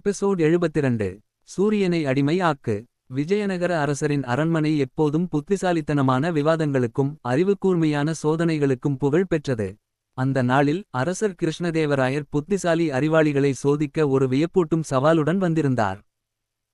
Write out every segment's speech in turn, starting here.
Episode 72 சூரியனை அடிமை ஆக்கு. விஜயநகர அரசரின் அரண்மனை எப்போதும் புத்திசாலித்தனமான விவாதங்களுக்கும் அறிவுக்கூர்மையான சோதனைகளுக்கும் புகழ் பெற்றது. அந்த நாளில் அரசர் கிருஷ்ணதேவராயர் புத்திசாலி அறிவாளிகளை சோதிக்க ஒரு வியப்பூட்டும் சவாலுடன் வந்திருந்தார்.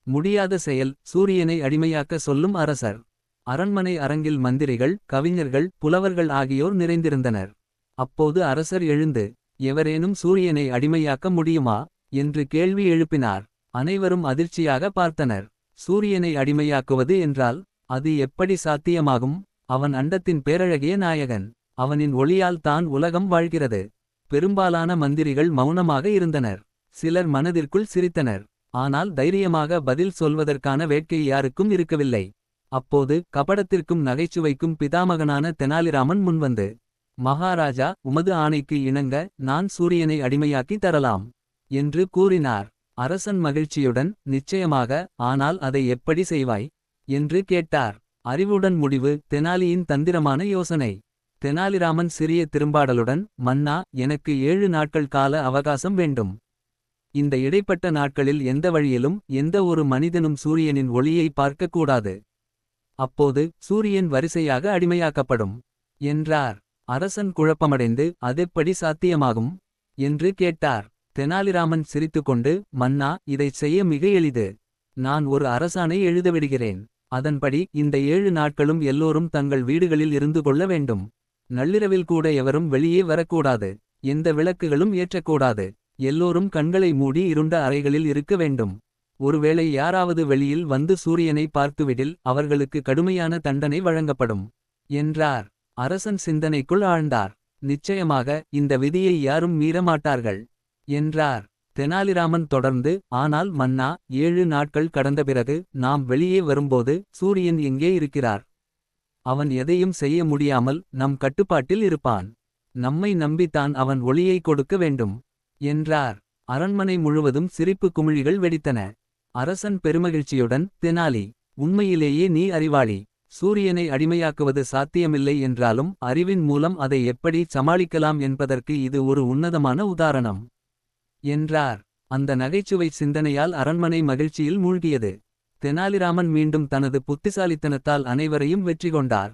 முடியாத செயல் சூரியனை அடிமையாக்க சொல்லும் அரசர். அரண்மனை அரங்கில் மந்திரிகள் கவிஞர்கள் புலவர்கள் ஆகியோர் நிறைந்திருந்தனர். அப்போது அரசர் எழுந்து எவரேனும் சூரியனை அடிமையாக்க முடியுமா? என்று கேள்வி எழுப்பினார். அனைவரும் அதிர்ச்சியாக பார்த்தனர். சூரியனை அடிமையாக்குவது என்றால் அது எப்படி சாத்தியமாகும்? அவன் அண்டத்தின் பேரழகிய நாயகன். அவனின் ஒளியால் தான் உலகம் வாழ்கிறது. பெரும்பாலான மந்திரிகள் மௌனமாக இருந்தனர். சிலர் மனதிற்குள் சிரித்தனர். ஆனால் தைரியமாக பதில் சொல்வதற்கான வேட்கை யாருக்கும் இருக்கவில்லை. அப்போது கபடத்திற்கும் நகைச்சுவைக்கும் பிதாமகனான தெனாலிராமன் முன்வந்து மகாராஜா உமது ஆணைக்கு இணங்க நான் சூரியனை அடிமையாக்கி தரலாம். என்று கூறினார். அரசன் மகிழ்ச்சியுடன் நிச்சயமாக ஆனால் அதை எப்படி செய்வாய்? என்று கேட்டார். அறிவுடன் முடிவு தெனாலியின் தந்திரமான யோசனை. தெனாலிராமன் சிறிய திரும்பாடலுடன் மன்னா எனக்கு ஏழு நாட்கள் கால அவகாசம் வேண்டும். இந்த இடைப்பட்ட நாட்களில் எந்த வழியிலும் எந்த ஒரு மனிதனும் சூரியனின் ஒளியை பார்க்கக்கூடாது. அப்போது சூரியன் வரிசையாக அடிமையாக்கப்படும் என்றார். அரசன் குழப்பமடைந்து அதெப்படி சாத்தியமாகும்? என்று கேட்டார். தெனாலிராமன் சிரித்துக்கொண்டு மன்னா இதைச் செய்ய மிக எளிது. நான் ஒரு அரசாணை எழுதவிடுகிறேன். அதன்படி இந்த ஏழு நாட்களும் எல்லோரும் தங்கள் வீடுகளில் இருந்து கொள்ள வேண்டும். நள்ளிரவில் கூட எவரும் வெளியே வரக்கூடாது. எந்த விளக்குகளும் ஏற்றக்கூடாது. எல்லோரும் கண்களை மூடி இருண்ட அறைகளில் இருக்க வேண்டும். ஒருவேளை யாராவது வெளியில் வந்து சூரியனை பார்த்துவிடில் அவர்களுக்கு கடுமையான தண்டனை வழங்கப்படும். என்றார். அரசன் சிந்தனைக்குள் ஆழ்ந்தார். நிச்சயமாக இந்த விதியை யாரும் மீறமாட்டார்கள். என்றார். தெனாலிராமன் தொடர்ந்து ஆனால் மன்னா ஏழு நாட்கள் கடந்த பிறகு நாம் வெளியே வரும்போது சூரியன் எங்கே இருக்கிறார்? அவன் எதையும் செய்ய முடியாமல் நம் கட்டுப்பாட்டில் இருப்பான். நம்மை நம்பித்தான் அவன் ஒளியை கொடுக்க வேண்டும் என்றார். அரண்மனை முழுவதும் சிரிப்பு குமிழிகள் வெடித்தன. அரசன் பெருமகிழ்ச்சியுடன் தெனாலி உண்மையிலேயே நீ அறிவாளி. சூரியனை அடிமையாக்குவது சாத்தியமில்லை என்றாலும் அறிவின் மூலம் அதை எப்படி சமாளிக்கலாம் என்பதற்கு இது ஒரு உன்னதமான உதாரணம். என்றார். அந்த நகைச்சுவை சிந்தனையால் அரண்மனை மகிழ்ச்சியில் மூழ்கியது. தெனாலிராமன் மீண்டும் தனது புத்திசாலித்தனத்தால் அனைவரையும் வெற்றி கொண்டார்.